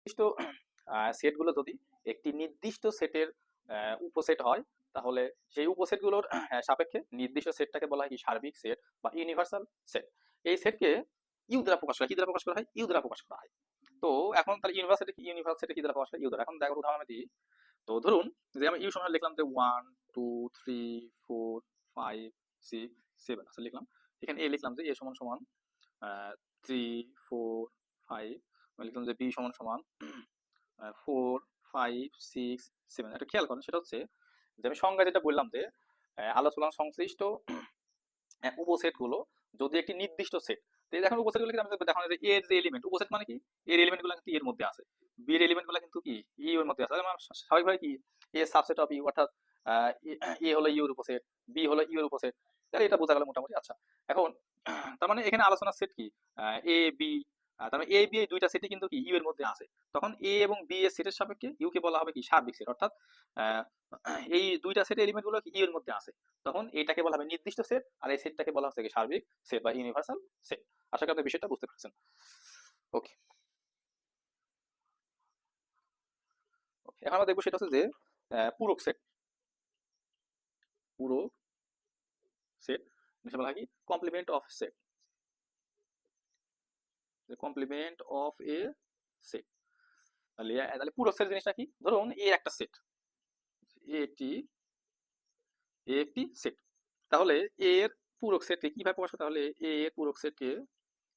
নির্দিষ্ট সেটগুলো যদি একটি নির্দিষ্ট সেটের উপসেট হয়, তাহলে সেই উপসেটগুলোর সাপেক্ষে নির্দিষ্ট সেটটাকে বলা হয় কি সার্বিক সেট বা ইউনিভার্সাল সেট এই সেটকে ইউ দ্বারা প্রকাশ করা হয়। কি দ্বারা প্রকাশ করা হয়? ইউ দ্বারা প্রকাশ করা হয়। তো এখন তাহলে ইউনিভার্সিটি কি? ইউনিভার্সিটি কি দ্বারা প্রকাশ হয়? ইউ দ্বারা। এখন দেখো উদাহরণ দিই। তো ধরুন যে আমি ইউ সমান লিখলাম যে one two three four five six seven আচ্ছা লিখলাম। এখানে এ লিখলাম যে এ সমান সমান থ্রি ফোর ফাইভ লিখলাম যে বি সমান সমান ফোর ফাইভ সিক্স সেভেন একটা খেয়াল করেন, সেটা হচ্ছে যে আমি সংজ্ঞা যেটা বললাম যে আলোচনা সংশ্লিষ্ট উপসেটগুলো যদি একটি নির্দিষ্ট সেট দেখেন উপসেটগুলো কিন্তু যে এর যে এলিমেন্ট উপসেট মানে কি? এর এলিমেন্টগুলো কিন্তু এর মধ্যে আছে। বি এর এলিমেন্টগুলো কিন্তু কি? ই এর মধ্যে আছে। স্বাভাবিকভাবে কি? এ সাবসেট অফ ইউ অর্থাৎ এ হলো ইউর উপসেট বি হলো ইউর উপসেট। তাহলে এটা বোঝা গেল মোটামুটি। আচ্ছা এখন, তার মানে এখানে আলোচনার সেট কি? এ বি তার মানে এ বি এই দুইটা সেটই কিন্তু কি ইউ এর মধ্যে আছে। তখন এ এবং বি এর সেটের সাপেক্ষে ইউ কে বলা হবে কি সার্বিক সেট অর্থাৎ এই দুইটা সেটের এলিমেন্টগুলো ইউ এর মধ্যে আছে। তখন এটাকে বলা হবে নির্দিষ্ট সেট আর এই সেটটাকে বলা হচ্ছে কি সার্বিক সেট বা ইউনিভার্সাল সেট আশা করি আপনি বিষয়টা বুঝতে পেরেছেন। ওকে এখন আমরা দেখব সেটা হচ্ছে যে পূরক সেট পূরক সেট বলা হয় কি complement of set complement of A set তাহলে তাহলে পুরো সেট জিনিসটা কি? ধরুন এ একটা সেট এ একটি এ একটি সেট তাহলে এ এর পূরক সেটকে কীভাবে প্রকাশ করতে তাহলে এ এর পূরক সেটকে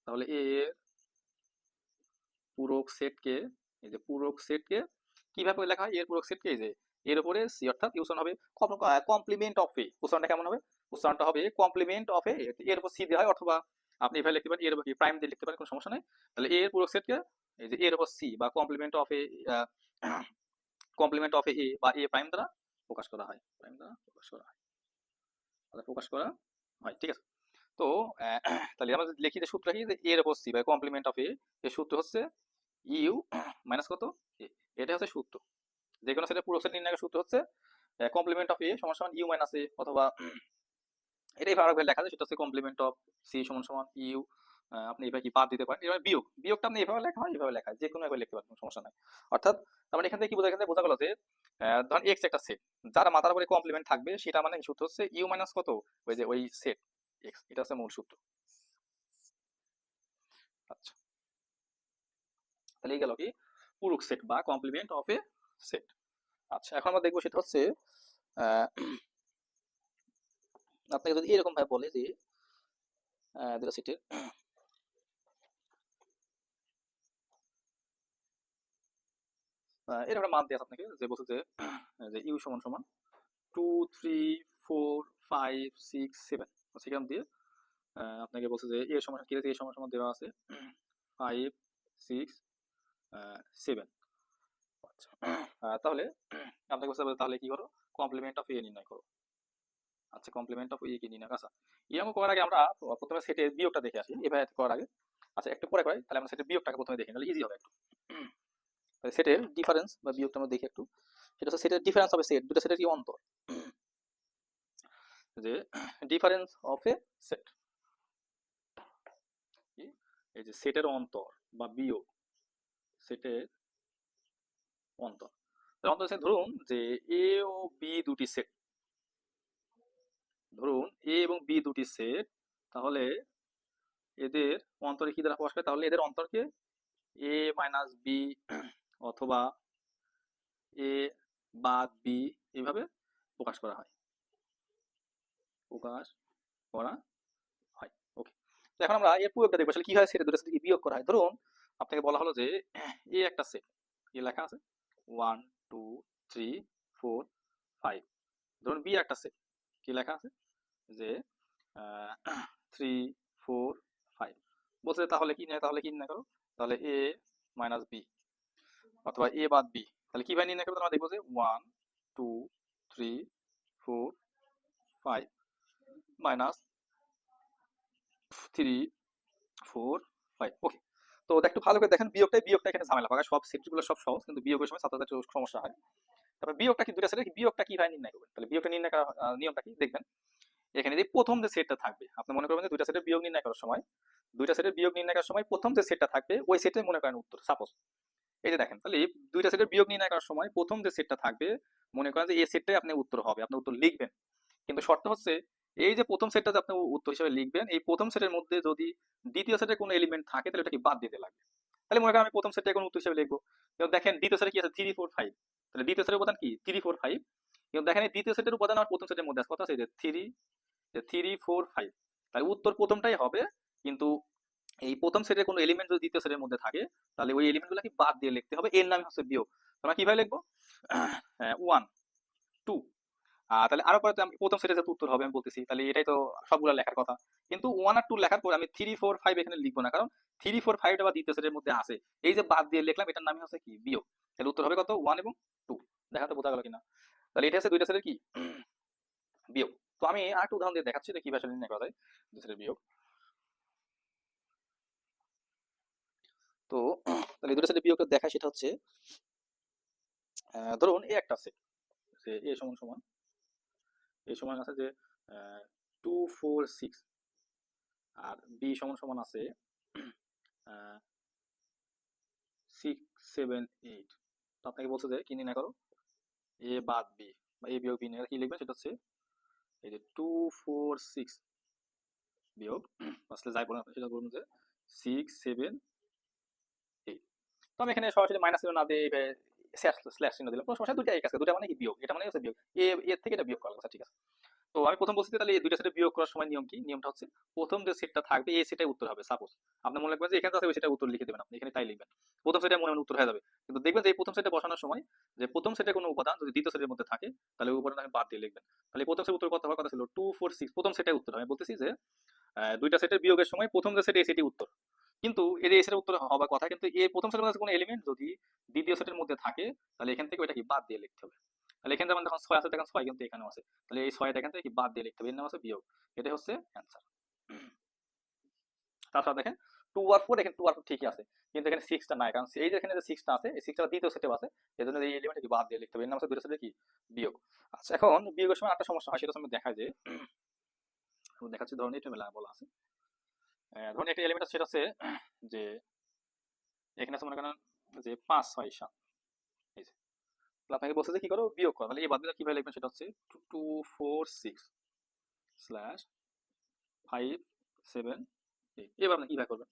তাহলে এ এর পূরক সেটকে এই যে পূরক সেটকে কীভাবে লেখা হয়? এর পূরক সেটকে এই যে, এর উপরে সি অর্থাৎ ইউশন হবে কমপ্লিমেন্ট অফ এ উচ্চারণটা কেমন হবে? উচ্চারণটা হবে কমপ্লিমেন্ট অফ এ এর উপর সি দেওয়া হয় অথবা আপনি এভাবে লিখতে পারেন, এর উপর প্রাইম দিয়ে লিখতে পারেন, কোনো সমস্যা নেই। তাহলে এ এর পূরক সেটকে এই যে এর উপর সি বা complement of A complement of A বা এ প্রাইম দ্বারা প্রকাশ করা হয়। প্রাইম দ্বারা প্রকাশ করা হয়। তাহলে প্রকাশ করা হয়, ঠিক আছে? তো তাহলে আমরা লিখি যে সূত্র কি? যে এর উপর সি বা কমপ্লিমেন্ট অফ এ এর সূত্র হচ্ছে ইউ মাইনাস কত? এ, এটা হচ্ছে সূত্র। যে কোনো সেটা পুরো সেট নির্ণয়ের সূত্র হচ্ছে কমপ্লিমেন্ট অফ এ সমান সমান ইউ মাইনাস এ অথবা এটাই ভাবে লেখা যায়। সেটা হচ্ছে কমপ্লিমেন্ট অফ সি সমান সমান ইউ আপনি এভাবে কি বাদ দিতে পারেন? এভাবে বিয়োগ। বিয়োগটা আপনি এভাবে লেখা হয়, এভাবে লেখা যে কোনো এভাবে লিখতে পারেন সমস্যা নাই। অর্থাৎ তার মানে এখান থেকে কি বোঝা এখান থেকে বোঝা গেল যে ধরেন এক্স একটা সেট যার মাথার উপরে কমপ্লিমেন্ট থাকবে, সেটা মানে সূত্র হচ্ছে ইউ মাইনাস কত? ওই যে, ওই সেট এক্স এটা হচ্ছে মূল সূত্র। আচ্ছা। তাহলে গেল কি? পুরুক সেট বা কমপ্লিমেন্ট অফ এ সেট আচ্ছা এখন আমরা দেখব সেটা হচ্ছে আপনাকে যদি এরকম ভাবে বলে যে দুটো সেটের এরকম একটা মান আপনাকে, যে বলছে যে ইউ সমান সমান two three four five six seven সেখান দিয়ে আপনাকে বলছে যে এর সমান এর সমান সমান দেওয়া আছে ফাইভ সিক্স সেভেন আচ্ছা তাহলে, আপনাকে বলছে যে, তাহলে কি করো? কমপ্লিমেন্ট অফ এ নির্ণয় করো। আচ্ছা কমপ্লিমেন্ট অফ এ কি নির্ণয় আচ্ছা। ইএম করার আগে আমরা প্রথমে সেটের বিয়োগটা দেখে আসি, এভাবে করার আগে। আচ্ছা একটু পরে করাই তাহলে আমরা সেটের বিয়োগটাকে প্রথমে দেখি নাহলে ইজি হবে একটু। সেটের ডিফারেন্স বা বিয়োগটা আমরা দেখি একটু। সেটা সেটের ডিফারেন্স হবে সেট দুটো সেটের কি অন্তর। যে ডিফারেন্স অফ এ সেট এই যে সেটের অন্তর বা বিয়োগ সেটের অন্তর। অন্তর ধরুন যে এ ও বি দুটি সেট ধরুন এ এবং বি দুটি সেট তাহলে এদের অন্তরে কি দ্বারা প্রকাশ করে? তাহলে এদের অন্তরকে এ মাইনাস বি অথবা এ বাদ বি এইভাবে প্রকাশ করা হয়। প্রকাশ করা হয়। ওকে তো এখন আমরা এর প্রয়োগটা দেখব। আসলে কি হয়? সেটা দুটো সাথে বিয়োগ করা হয়। ধরুন আপনাকে বলা হলো যে এ একটা সেট এ লেখা আছে। One two three four five ধরুন বি একটা সেট কি লেখা আছে? যে থ্রি ফোর ফাইভ বলছে, তাহলে কি নেয় তাহলে কি নির্ণয় করো? তাহলে এ মাইনাস বি অথবা এ বাদ বি তাহলে কীভাবে নির্ণয় করব? আমরা দেখব যে one two three four five minus three four five okay তো একটু ভালো করে দেখেন, বিয়োগটাই বিয়োগটা এখানে ঝামেলা পাকা সব সেটগুলো সব সহজ, কিন্তু বিয়োগের সময় ছাত্রদের একটু সমস্যা হয়। তারপর বিয়োগটা কি দুটা সেটের? বিয়োগটা কীভাবে নির্ণয় করবেন? তাহলে বিয়োগটা নির্ণয় করার নিয়মটা কি? দেখবেন। এখানে যে প্রথম যে সেটটা থাকবে, আপনি মনে করবেন যে দুইটা সেটের বিয়োগ নির্ণয় করার সময়, দুইটা সেটের বিয়োগ নির্ণয় করার সময় প্রথম যে সেটটা থাকবে, ওই সেটে মনে করেন উত্তর। সাপোজ এই যে দেখেন, তাহলে দুইটা সেটের বিয়োগ নির্ণয় করার সময় প্রথম যে সেটটা থাকবে, মনে করেন যে এই সেটটাই আপনি উত্তর হবে, আপনি উত্তর লিখবেন। কিন্তু শর্ত হচ্ছে, এই যে প্রথম সেটটা আপনি উত্তর হিসেবে লিখবেন, এই প্রথম সেটের মধ্যে যদি দ্বিতীয় সেটের কোনো এলিমেন্ট থাকে, তাহলে ওটাকে বাদ দিতে লাগবে। তাহলে মনে করেন আমি প্রথম সেটটা কোনো উত্তর হিসেবে লিখব। দেখেন, দ্বিতীয় সেটে কি আছে? থ্রি ফোর ফাইভ তাহলে দ্বিতীয় সেটের উপাদান কি? থ্রি ফোর ফাইভ কিন্তু দেখেন দ্বিতীয় সেটের উপাদান আর প্রথম সেটের মধ্যে আছে। কত আছে? যে থ্রি থ্রি ফোর ফাইভ তাহলে উত্তর প্রথমটাই হবে, কিন্তু এই প্রথম সেটের কোনো এলিমেন্ট যদি দ্বিতীয় সেটের মধ্যে থাকে, তাহলে ওই এলিমেন্টগুলোকে বাদ দিয়ে লিখতে হবে। এর নামই হচ্ছে বিয়োগ। আমরা কীভাবে লিখব? ওয়ান টু তাহলে আরও পরে আমি প্রথম সেটে যেহেতু উত্তর হবে, আমি বলতেছি। তাহলে এটাই তো সবগুলো লেখার কথা। কিন্তু ওয়ান আর টু লেখার পর আমি থ্রি ফোর ফাইভ এখানে লিখব না, কারণ থ্রি ফোর ফাইভটা বা দ্বিতীয় সেটের মধ্যে আছে। এই যে বাদ দিয়ে লিখলাম, এটার নামই হচ্ছে কি? বিয়োগ। তাহলে উত্তর হবে কত? ওয়ান এবং টু দেখাতে বোঝা গেল কিনা। তাহলে এটা হচ্ছে দুইটা সেটের কি? বিয়োগ। তো আমি আর একটু উদাহরণ দিয়ে দেখাচ্ছি যে কীভাবে নির্ণয় করা যায় দুই বিয়োগ। তো, তাহলে দুটো সেটের বিয়োগটা দেখা সেটা হচ্ছে ধরুন এ একটা সেট যে এ সমান সমান, এ সমান আছে যে টু ফোর সিক্স আর বি সমান সমান আছে সিক্স সেভেন এইট তো আপনাকে বলছে যে, কি নির্ণয় করো? এ বাদ বি বা এ বিয়োগ বি নিয়ে কি লিখবেন? সেটা হচ্ছে এই যে টু ফোর সিক্স বিয়োগ আসলে যাই বলেন, সেটা বলুন যে সিক্স সেভেন এইট তো আমি এখানে সরাসরি মাইনাস না দিয়ে স্ল্যাশ চিহ্ন দিলাম। কোনো দুইটা এক আছে দুটা মানে কি বিয়োগ? এটা মানে হচ্ছে বিয়োগ। এ, এর থেকে এটা বিয়োগ করা ঠিক আছে? তো আমি প্রথম বলছি তাহলে এই দুইটা সেটে বিয়োগ করার সময় নিয়ম কি? নিয়মটা হচ্ছে প্রথম যে সেটটা থাকবে, এই সেটাই উত্তর হবে। সাপোজ আপনি মনে রাখবেন যে এখানে আছে সেটা উত্তর লিখে দেবেন আপনি। এখানে তাই লিখবেন। প্রথম সেটে মনে উত্তর হয়ে যাবে। কিন্তু দেখবেন যে এই প্রথম সেটে বসানোর সময় যে প্রথম সেটে কোনো উপাদান যদি দ্বিতীয় সেটের মধ্যে থাকে, তাহলে ওই উপাদান আমি বাদ দিয়ে লিখবেন। তাহলে প্রথম সেট উত্তর কত হওয়ার কথা ছিল? টু ফোর সিক্স প্রথম সেটাই উত্তর। আমি বলতেছি যে দুইটা সেটের বিয়োগের সময় প্রথম যে সেট এই সেটি উত্তর। কিন্তু এর এই সেটের উত্তর হওয়ার কথা, কিন্তু এই প্রথম সেটের মধ্যে কোনো এলিমেন্ট যদি দ্বিতীয় সেটের মধ্যে থাকে, তাহলে এখান থেকে ওইটা কি বাদ দিয়ে লিখতে হবে। তাহলে এখানে যেমন দেখুন ছয় আছে দেখেন ছয় কিন্তু এখানেও আছে তাহলে এই ছয়টা এখান থেকে বাদ দিয়ে লিখতে হবে। নাম আছে বিয়োগ। এটাই হচ্ছে অ্যান্সার তাছাড়া দেখেন টু আর ফোর এখানে টু আর ফোর ঠিকই আছে। কিন্তু এখানে সিক্সটা নাই। কারণ এই যে এখানে যে সিক্সটা আছে, এই সিক্সটা দ্বিতীয় সেটেও আছে। এই জন্য এই এলিমেন্টকে বাদ দিয়ে লিখতে হবে। এর নাম আছে দুটো সেটের কি? বিয়োগ। আচ্ছা এখন বিয়োগের সময় একটা সমস্যা হয়, সেটা আমি দেখা যে দেখাচ্ছি, ধরুন এটা মেলা বলা আছে। ধরুন একটা এলিমেন্ট আছে, সেটা হচ্ছে যে, এখানে আছে মনে করেন যে পাঁচ, ছয়, সাত। আপনাকে বলছে যে, কি করো? বিয়োগ করো। তাহলে এই বাদগুলো কীভাবে লিখবেন সেটা হচ্ছে two four, six slash five, seven, eight. এবার আপনি কীভাবে করবেন?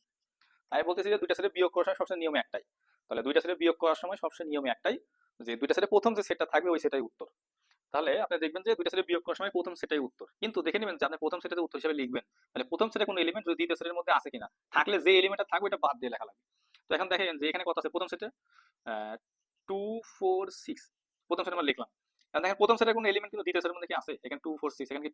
আমি বলতেছি যে, দুইটা সেটে বিয়োগ করার সময় সবসময় নিয়ম একটাই। তাহলে দুইটা সেটে বিয়োগ করার সময় সবসময় নিয়ম একটাই যে, দুইটা সেটে প্রথম যে সেটটা থাকবে, ওই সেটাই উত্তর। তাহলে আপনি দেখবেন যে, দুইটা সেটে বিয়োগ করার সময় প্রথম সেটাই উত্তর। কিন্তু দেখে নেবেন যে, আপনি প্রথম সেটে উত্তর হিসেবে লিখবেন। তাহলে প্রথম সেটে কোনো এলিমেন্ট যদি দ্বিতীয় সেটের মধ্যে আছে কিনা, থাকলে যে এলিমেন্টটা থাকবে ওটা বাদ দিয়ে লেখা লাগবে। তো এখন দেখেন যে, এখানে কত আছে প্রথম সেটে? টু ফোর সিক্স প্রথম সেটে আমরা লিখলাম। এখন দেখেন প্রথম সেটের কোনো এলিমেন্ট কিন্তু দ্বিতীয় সেটের মধ্যে কি এখানে টু ফোর সিক্স এখানে কি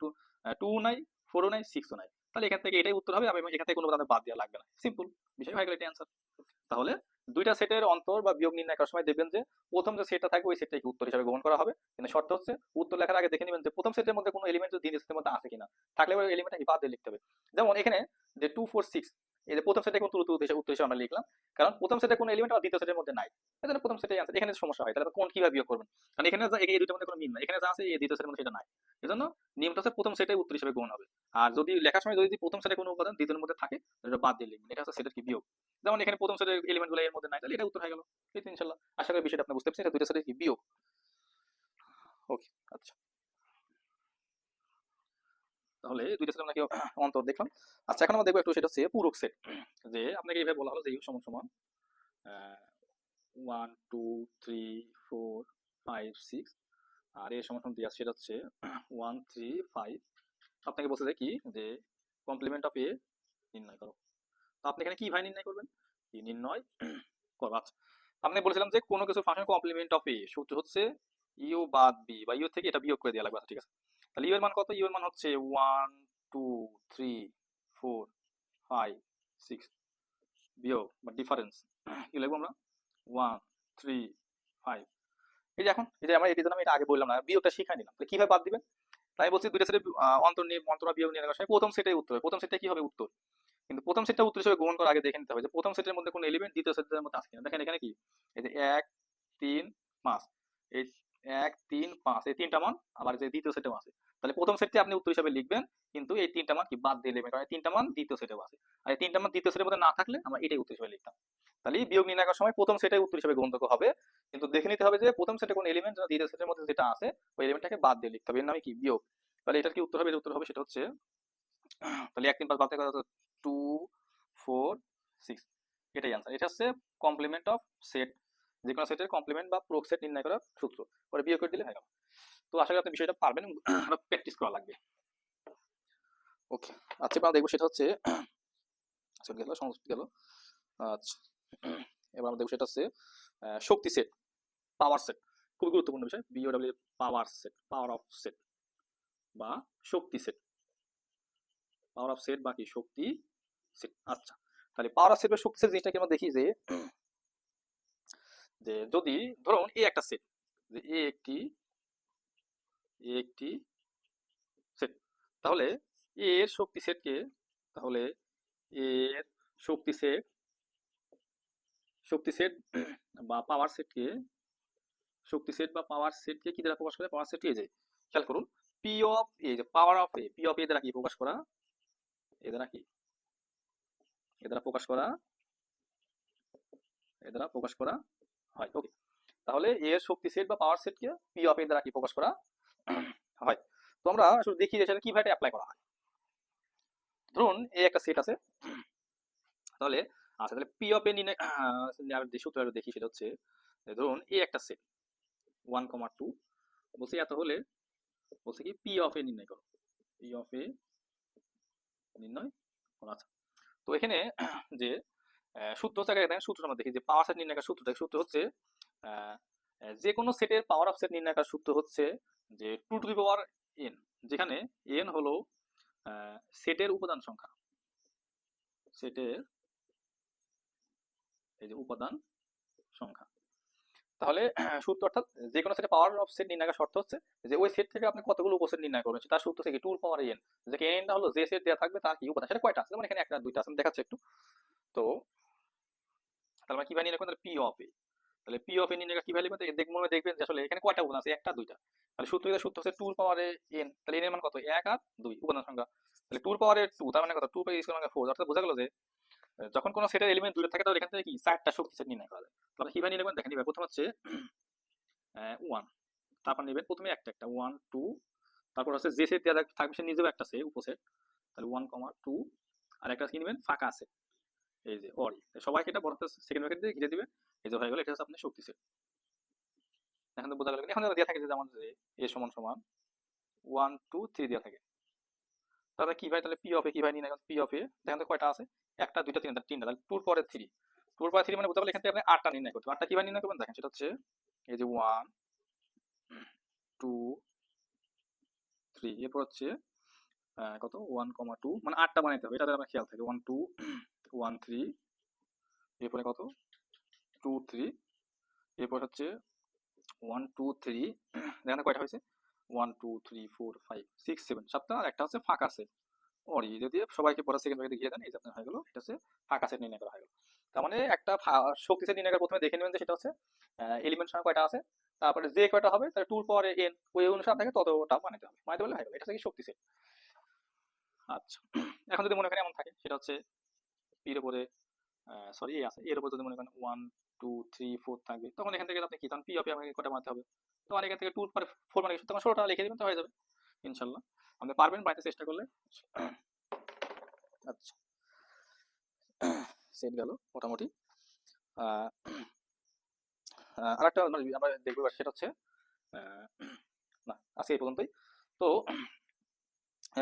টু নাই ফোরও নাই সিক্সও নাই। তাহলে এখান থেকে এটাই উত্তর হবে, এবং এখান থেকে কোনো বাদ দেওয়া লাগবে না। সিম্পল বিষয় হয়ে গেল এটা অ্যান্সার তাহলে দুইটা সেটের অন্তর বা বিয়োগ নির্ণয় করার সময় দেখবেন যে প্রথম যে সেটটা থাকবে, ওই সেটটাকে উত্তর হিসাবে গ্রহণ করা হবে। কিন্তু শর্ত হচ্ছে, উত্তর লেখার আগে দেখে নেবেন যে প্রথম সেটের মধ্যে কোনো এলিমেন্ট দ্বিতীয় সেটের মধ্যে আছে কিনা। থাকলে ওই এলিমেন্টটাকে বাদ দিয়ে লিখতে হবে। যেমন এখানে যে টু ফোর সিক্স এই যে প্রথম সেটে কিন্তু উত্তর হিসেবে আমরা লিখলাম। কারণ প্রথম সেটে কোনো এলিমেন্ট আর দ্বিতীয় সেটের মধ্যে নাই। এজন্য প্রথম সেটে আনসার এখানে সমস্যা হয়। তাহলে কোন কীভাবে বিয়োগ করবেন? কারণ এখানে এই দুইটার মধ্যে কোনো মিল নাই। এখানে যা আছে, এই দ্বিতীয় সেটের মধ্যে সেটা নাই। এজন্য নিয়মটা হচ্ছে প্রথম সেটে উত্তর হিসেবে গ্রহণ হবে। আর যদি লেখার সময় যদি প্রথম সেটে কোনো উপাদান দ্বিতীয়ের মধ্যে থাকে এটা বাদ দিয়ে লিখবেন এটা হচ্ছে সেটের কি বিয়োগ। যেমন এখানে প্রথম সেটের এলিমেন্টগুলো এর মধ্যে নাই, তাহলে এটা উত্তর হয়ে গেল। ইনশাল্লাহ। আশা করি বিষয়টা আপনি বুঝতে পারছেন। এটা দুইটা সেটের কি বিয়োগ। ওকে আচ্ছা। তাহলে দুইটা সেট আমরা কি অন্তর দেখলাম। আচ্ছা এখন আমরা দেখব একটু সেটা হচ্ছে পূরক সেট। যে আপনাকে এইভাবে বলা হলো যে ইউ সমান সমান one two three four five six আর এর সমান সমান দিয়ে সেটা হচ্ছে ওয়ান থ্রি ফাইভ আপনাকে বলছে যে কি? যে কমপ্লিমেন্ট অফ এ নির্ণয় করো। তো আপনি এখানে কি ভাই নির্ণয় করবেন? কি নির্ণয় করো। আচ্ছা আপনি বলেছিলাম যে কোনো কিছু ফাংশন কমপ্লিমেন্ট অফ এ সূত্র হচ্ছে ইউ বাদ বি বা ইউ থেকে এটা বিয়োগ করে দেওয়া লাগবে। আচ্ছা, ঠিক আছে। তাহলে ইউ এর মান কত? ইউ এর মান হচ্ছে one two three four five six বিয়োগ বা ডিফারেন্স কি লিখব আমরা? ওয়ান থ্রি ফাইভ এই যে এখন, এই যে আমরা এটি জন্য আমি এটা আগে বললাম না, বিয়োগটা শিখাই নিলাম। তাহলে কীভাবে বাদ দিবেন তাই বলছি দুইটা সেটে অন্তর নিয়ে, অন্তরা বিয়োগ নিয়ে সময় প্রথম সেটাই উত্তর হবে। প্রথম সেটটা কি হবে? উত্তর। কিন্তু প্রথম সেটটা উত্তর হিসেবে গ্রহণ করার আগে দেখে নিতে হবে যে প্রথম সেটের মধ্যে কোনো এলিমেন্ট দ্বিতীয় সেটের মধ্যে আছে কিনা। দেখেন এখানে কি? এই যে এক, তিন, পাঁচ। এই এক, তিন, পাঁচ। এই তিনটা মান, আবার যে দ্বিতীয় সেটেও আছে। তাহলে প্রথম সেটটি আপনি উত্তর হিসেবে লিখবেন, কিন্তু এই তিনটা মান কি বাদ দিয়ে লিখবেন কারণ তিনটা মান দ্বিতীয় সেটেও আছে। আর এই তিনটা মান দ্বিতীয় সেটের মধ্যে না থাকলে আমরা এটাই উত্তর হিসেবে লিখতাম। তাহলে বিয়োগ নির্ণয় করার সময় প্রথম সেটাই উত্তর হিসেবে গ্রহণযোগ্য হবে, কিন্তু দেখে নিতে হবে যে প্রথম সেটে কোন এলিমেন্ট দ্বিতীয় সেটের মধ্যে যেটা আছে, ওই এলিমেন্টটাকে বাদ দিয়ে লিখতে হবে। এর নামে কি বিয়োগ? তাহলে এটার কি উত্তর হবে? উত্তর হবে সেটা হচ্ছে, তাহলে এক তিন পাঁচ বাদ থেকে টু ফোর সিক্স এটাই আনসার এটা হচ্ছে কমপ্লিমেন্ট অফ সেট যে কোনো সেটের কমপ্লিমেন্ট বা প্রোক সেট নির্ণয় করার সূত্র। পরে বিয়োগ করে দিলে হয়ে গেল। তো আশা করি আপনি বিষয়টা পারবেন প্র্যাকটিস করা লাগবে। ওকে আচ্ছা আমরা দেখব সেটা হচ্ছে গেল সংস্কৃত গেল। আচ্ছা এবার আমরা সেটা হচ্ছে শক্তি সেট পাওয়ার সেট খুবই গুরুত্বপূর্ণ বিষয় বিওডব্লিউ power set power of set বা শক্তি সেট পাওয়ার অফ সেট বা কি? শক্তি সেট আচ্ছা। তাহলে পাওয়ার অফ সেট বা শক্তি সেট জিনিসটাকে আমরা দেখি যে যে যদি, ধরুন এ একটা সেট যে এ একটি একটি সেট তাহলে এর শক্তি সেটকে তাহলে এর শক্তি সেট শক্তি সেট বা পাওয়ার সেটকে শক্তি সেট বা পাওয়ার সেটকে কি দ্বারা প্রকাশ করে? পাওয়ার সেট এই যে, খেয়াল করুন পি অফ এ যে power of A P of A দ্বারা কি প্রকাশ করা? এ দ্বারা কি? এ দ্বারা প্রকাশ করা? এ দ্বারা প্রকাশ করা হয়। ওকে তাহলে এর শক্তি সেট বা পাওয়ার সেটকে পি অফ এ দ্বারা কি প্রকাশ করা? হয়। তো আমরা আসলে দেখি যে সেটা কীভাবে অ্যাপ্লাই করা হয়। ধরুন, এই একটা সেট আছে। তাহলে আচ্ছা তাহলে পি অফ এ যে সূত্রটা দেখি সেটা হচ্ছে ধরুন, এই একটা সেট ওয়ান কমা টু বলছে এত হলে, বলছে কি পি অফ এ নির্ণয় করো। পি অফ এ নির্ণয় করো আচ্ছা। তো এখানে, যে সূত্র হচ্ছে সূত্রটা আমরা দেখি, যে পাওয়ার সেট নির্ণয় সূত্রটা সূত্র হচ্ছে যে কোনো সেটের পাওয়ার অফ সেট নির্ণয় করার সূত্র হচ্ছে যে two to the power N যেখানে এন হলো সেটের উপাদান সংখ্যা। সেটের এই যে উপাদান সংখ্যা। তাহলে, সূত্র অর্থাৎ যে কোনো সেটে পাওয়ার অফ সেট নির্ণয় শর্ত হচ্ছে যে ওই সেট থেকে আপনি কতগুলো উপসেট নির্ণয় করবেন তার সূত্র থেকে টুর পাওয়ার এন যে এনটা হলো যে সেট দেওয়া থাকবে, তার কি উপাদান? সেটা কয়টা আছে? যেমন এখানে একটা, দুইটা আছে দেখাচ্ছি একটু। তো, তাহলে আমরা নির্ণয় করব তাহলে পি অফ এ তাহলে পি অফ এ নির্ণয় কীভাবে লিখবেন দেখব দেখবেন যে আসলে এখানে কয়টা উপাদান আছে? একটা, দুইটা। তাহলে সূত্র এটা সূত্র হচ্ছে টুর পাওয়ার এন তাহলে এন এর মান কত? এক আর দুই উপাদান সংখ্যা। তাহলে টুর পাওয়ার টু তার মানে কত? টু পাই স্কোয়ার মানে ফোর অর্থাৎ বোঝা গেল যে যখন কোনো সেটের এলিমেন্ট দূরে থাকে, তাহলে এখান থেকে কি? চারটা শক্তি সেট নির্ণয় করা যায়। তাহলে কীভাবে নির্ণয় করবেন দেখেন এবার। প্রথম হচ্ছে ওয়ান তারপর নেবেন প্রথমে একটা একটা। ওয়ান টু তারপর হচ্ছে যে সেট দেওয়া থাকবে, সে নিজেও একটা সেট উপসেট। তাহলে ওয়ান কমা টু আর একটা কি নেবেন? ফাঁকা আছে এই যে অরি সবাইকে এটা বড় সেকেন্ড ব্র্যাকেট দিয়ে ঘিরে দিবে, এই যে হয়ে গেল, এটা হচ্ছে আপনার শক্তি সেট এখন তো বোঝা গেল এখন দেওয়া থাকে, যে যে এ সমান সমান ওয়ান টু থ্রি দেওয়া থাকে। তাহলে কি ভাই, তাহলে পি অফ এ কি ভাই, নিয়ে পি অফ এ দেখেন তো কয়টা আছে? একটা, দুইটা, তিনটা তিনটা, তাহলে টুর পরে থ্রি টুর পরে থ্রি মানে বোঝা গেল, এখান থেকে আপনি আটটা নির্ণয় করতে। আটটা কীভাবে নির্ণয় করবেন? দেখেন, সেটা হচ্ছে, এই যে ওয়ান টু থ্রি এরপর হচ্ছে কত? ওয়ান কমা টু মানে আটটা বানাইতে হবে, এটা আমার খেয়াল থাকে। ওয়ান টু ওয়ান থ্রি এরপরে কত? টু থ্রি এরপর হচ্ছে ওয়ান টু থ্রি দেখেন কয়টা হয়েছে? One two three four five six seven সাতটা আর একটা হচ্ছে ফাঁকা সেট ওরি যদি সবাইকে পরে সেকেন্ড ভাগে দেখিয়ে দেন, এই যে আপনার হয়ে গেল, এটা হচ্ছে ফাঁকা সেট নির্ণয় করা হয়ে গেল। তার মানে একটা শক্তি সেট নির্ণয় প্রথমে দেখে নেবেন যে সেটা হচ্ছে এলিমেন্ট সংখ্যা কয়টা আছে, তারপরে যে কয়টা হবে, তাহলে টুর পরে এন ওই অনুসারে আপনাকে ততটা বানাতে হবে। বানাতে বললে হয়ে গেল, এটা হচ্ছে কি শক্তি সেট আচ্ছা এখন যদি মনে করেন এমন থাকে, সেটা হচ্ছে এর উপরে সরি এ আছে। এর উপর যদি মনে করেন ওয়ান টু থ্রি ফোর থাকবে তখন এখান থেকে আপনি কি তখন পি অফ আমাকে কটা মারতে হবে? তখন এখান থেকে টু পরে ফোর মানে তখন ষোলোটা লিখে দেবেন, তো হয়ে যাবে, ইনশাল্লাহ। আপনি পারবেন বাড়িতে চেষ্টা করলে। আচ্ছা। সেট গেল, মোটামুটি। আরেকটা মানে আমরা দেখব সেটা হচ্ছে না, আজকে এই পর্যন্তই। তো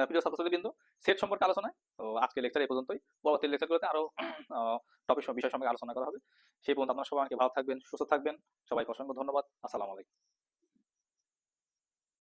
প্রিয় ছাত্রছাত্রীবৃন্দ সেট সম্পর্কে আলোচনা তো আজকে লেকচার এই পর্যন্তই। পরবর্তী লেকচারগুলোতে আরও টপিক বিষয় সম্পর্কে আলোচনা করা হবে। সেই পর্যন্ত আপনার সবাই ভালো থাকবেন, সুস্থ থাকবেন। সবাইকে অসংখ্য ধন্যবাদ। আসসালামু আলাইকুম।